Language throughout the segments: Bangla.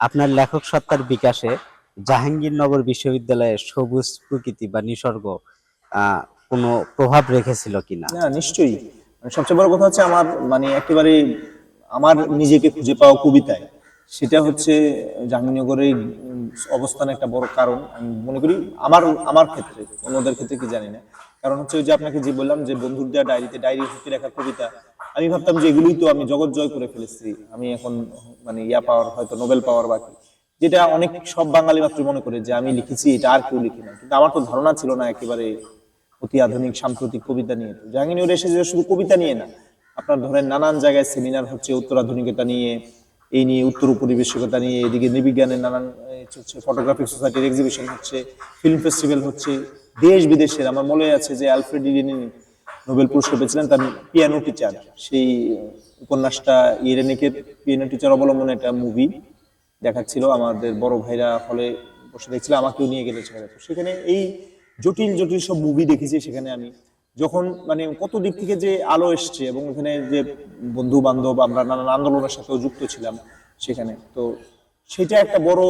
আপনার লেখক সত্তার বিকাশে জাহাঙ্গীরনগর বিশ্ববিদ্যালয়ের সবুজ প্রকৃতি বা নিসর্গ কোনো প্রভাব রেখেছিল কিনা? নিশ্চয়ই। মানে সবচেয়ে বড় কথা হচ্ছে আমার মানে একেবারে আমার নিজেকে খুঁজে পাওয়া কবিতায়। সেটা হচ্ছে জাহাঙ্গীরনগরের অবস্থান একটা বড় কারণ। আমি মনে করি আমার আমার ক্ষেত্রে, অন্যদের ক্ষেত্রে কি জানি না। কারণ হচ্ছে ওই যে আপনাকে যে বললাম যে বন্ধুর দেওয়া ডায়েরিতে, ডায়েরি হতে লেখা কবিতা, আমি ভাবতাম যে এগুলোই তো আমি জগৎ জয় করে ফেলেছি। আমি এখন মানে ইয়া পাওয়ার, হয়তো নোবেল পাওয়ার বাকি। যেটা অনেক সব বাঙালি মাত্র মনে করে যে আমি লিখেছি, এটা আর কেউ লিখি না কিন্তু আমার তো ধারণা ছিল না একেবারে অতি আধুনিক সাম্প্রতিক কবিতা নিয়ে। তো এসে এসেছে শুধু কবিতা নিয়ে না, আপনার ধরেন নানান জায়গায় সেমিনার হচ্ছে, উত্তরাধুনিকতা নিয়ে এই নিয়ে উত্তর উপনিবেশিকতা নিয়ে, এদিকে নৃবিজ্ঞানের নানান ফটোগ্রাফিক সোসাইটির এক্সিবিশন হচ্ছে ফিল্ম ফেস্টিভ্যাল হচ্ছে, দেশ বিদেশের, আমার মনে আছে যে আলফ্রেড ইরেনি নোবেল পুরস্কার পেয়েছিলেন, তার পিয়ানো টিচার সেই উপন্যাসটা ইরেনিকের পিয়ানো টিচার অবলম্বনে একটা মুভি দেখাচ্ছিল, আমাদের বড় ভাইরা হলে বসে দেখছিল, আমাকেও নিয়ে গেলে তো সেখানে এই জটিল জটিল সব মুভি দেখেছি, সেখানে আমি যখন মানে কত দিক থেকে যে আলো এসছে এবং ওখানে যে বন্ধু বান্ধব আমরা নানান আন্দোলনের সাথেও যুক্ত ছিলাম সেখানে, তো সেটা একটা বড়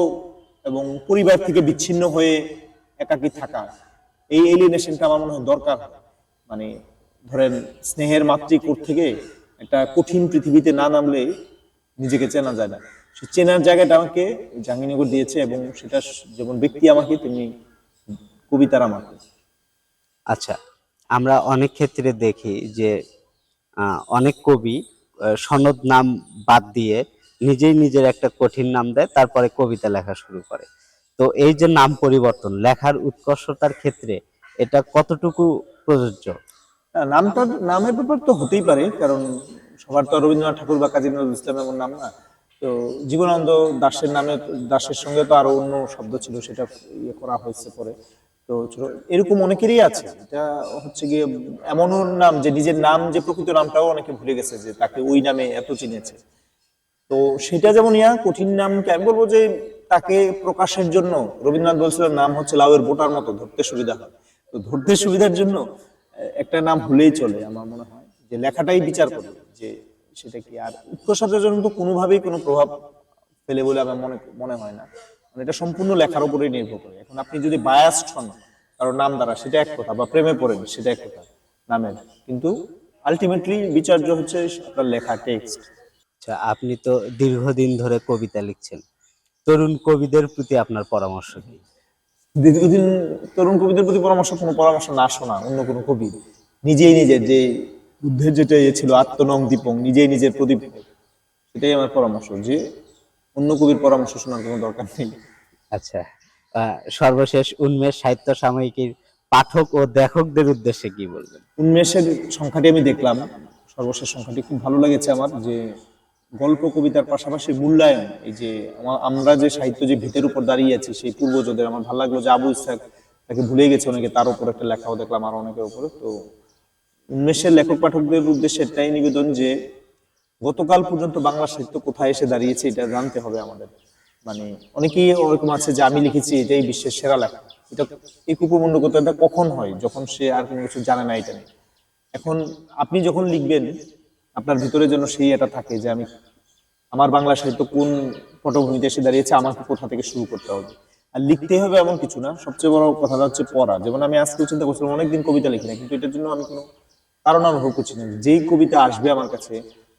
এবং পরিবার থেকে বিচ্ছিন্ন হয়ে একাকী থাকা, এই এলিনেশনটা আমার মনে হয় দরকার। মানে ধরেন, স্নেহের মাতৃকোট থেকে একটা কঠিন পৃথিবীতে না নামলে নিজেকে চেনা যায় না। সে চেনার জায়গাটা আমাকে জাহাঙ্গীরনগর দিয়েছে এবং সেটা যেমন ব্যক্তি আমাকে, তেমনি কবিতার আমাকে। আচ্ছা আমরা অনেক ক্ষেত্রে দেখি যে অনেক কবি সনদ নাম বাদ দিয়ে নিজেই নিজের একটা কঠিন নাম দেয় তারপরে কবিতা লেখা শুরু করে। তো এই যে নাম পরিবর্তন লেখার উৎকর্ষতার ক্ষেত্রে এটা কতটুকু প্রযোজ্য? না, নামটা নামের ব্যাপার তো হতেই পারে কারণ সবার তো রবীন্দ্রনাথ ঠাকুর বা কাজী নজরুল ইসলাম এমন নাম না। তো জীবনানন্দ দাসের নামে দাসের সঙ্গে তো আরও অন্য শব্দ ছিল সেটা ইয়ে করা হয়েছে পরে। তো এরকম অনেকেরই আছে। এটা হচ্ছে গিয়ে এমনও নাম যে নিজের নাম, যে প্রকৃত নামটাও অনেকে ভুলে গেছে যে তাকে ওই নামে এত চিনেছে। তো সেটা যেমন ইয়া, কঠিন নামকে আমি বলব যে তাকে প্রকাশের জন্য রবীন্দ্রনাথ বলছিলেন, নাম হচ্ছে লাউয়ের বোটার মতো, ধরতে সুবিধা হয়। তো ধরতে সুবিধার জন্য একটা নাম হলেই চলে আমার মনে হয়, যে লেখাটাই বিচার করে যে সেটা কি। আর উৎকর্ষতার জন্য তো কোনোভাবেই কোনো প্রভাব ফেলে বলে আমার মনে মনে হয় না। মানে এটা সম্পূর্ণ লেখার উপরেই নির্ভর করে। এখন আপনি যদি বায়াসড হন কারোর নাম দ্বারা সেটা এক কথা বা প্রেমে পড়েন সেটা এক কথা নামের। কিন্তু আলটিমেটলি বিচার্য হচ্ছে আপনার লেখা টেক্সট আচ্ছা আপনি তো দীর্ঘদিন ধরে কবিতা লিখছেন। তরুণ কবিদের প্রতি আপনার পরামর্শ কি? দীর্ঘদিন তরুণ কবিদের প্রতি পরামর্শ কোনো পরামর্শ না শোনা অন্য কোনো কবি। নিজেই নিজের যে বুদ্ধের যেটা ইয়ে ছিল আত্মনং দীপং নিজেই নিজের প্রদীপ। সেটাই আমার পরামর্শ যে অন্য কবির পরামর্শ শোনার কোনো দরকার নেই। আচ্ছা সর্বশেষ উন্মেষ সাহিত্য সাময়িকীর পাঠক ও লেখকদের উদ্দেশ্যে কি বলবেন? উন্মেষের সংখ্যাটি আমি দেখলাম। সর্বশেষ সংখ্যাটি খুব ভালো লেগেছে আমার যে গল্প কবিতার পাশাপাশি মূল্যায়ন এই যে আমা- আমরা যে সাহিত্য যে ভিতের উপর দাঁড়িয়ে আছি সেই পূর্বজদের আমার ভালো লাগল যে আবু ইসাক তাকে ভুলে গেছে অনেকে তার উপর একটা লেখাও দেখলাম আর অনেকের উপরে। তো উন্মেষের লেখক পাঠকদের উদ্দেশ্যে এটাই নিবেদন যে গতকাল পর্যন্ত বাংলা সাহিত্য কোথায় এসে দাঁড়িয়েছে এটা জানতে হবে আমাদের। মানে অনেকেই ওরকম আছে যে আমি লিখেছি এটাই বিশ্বের সেরা লেখা। এটা এই কুপমণ্ডকতাটা কখন হয় যখন সে আর কোনো কিছু জানে না এটা নিয়ে? এখন আপনি যখন লিখবেন, আপনার ভিতরে যেন সেই এটা থাকে যে আমি আমার বাংলা সাহিত্য কোন পটভূমিতে এসে দাঁড়িয়েছে, আমাকে কোথা থেকে শুরু করতে হবে? আর লিখতে হবে এমন কিছু না। সবচেয়ে বড় কথাটা হচ্ছে পড়া। যেমন আমি আজকেও চিন্তা করছিলাম, অনেকদিন কবিতা লিখি না কিন্তু এটার জন্য আমি কোনো কারণ অনুভব করছি না। যেই কবিতা আসবে আমার কাছে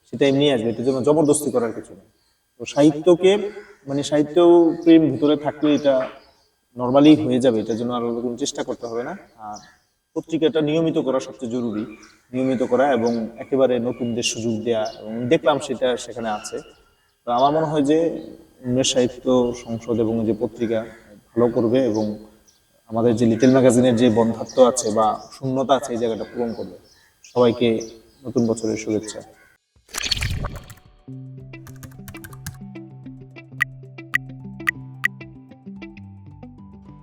সেটা এমনি আসবে এটার জন্য জবরদস্তি করার কিছু নেই তো সাহিত্যকে মানে সাহিত্য প্রেম ভিতরে থাকলে এটা নর্মালি হয়ে যাবে, এটার জন্য আর কোনো চেষ্টা করতে হবে না। আর পত্রিকাটা নিয়মিত করা সবচেয়ে জরুরি, নিয়মিত করা এবং একেবারে নতুনদের সুযোগ দেয়া, এবং দেখলাম সেটা সেখানে আছে। তো আমার মনে হয় যে সাহিত্য সংসদ এবং যে পত্রিকা ভালো করবে এবং আমাদের যে লিটল ম্যাগাজিনের যে বন্ধাত্ম আছে বা শূন্যতা আছে, এই জায়গাটা পূরণ করবে। সবাইকে নতুন বছরের শুভেচ্ছা। Thank you.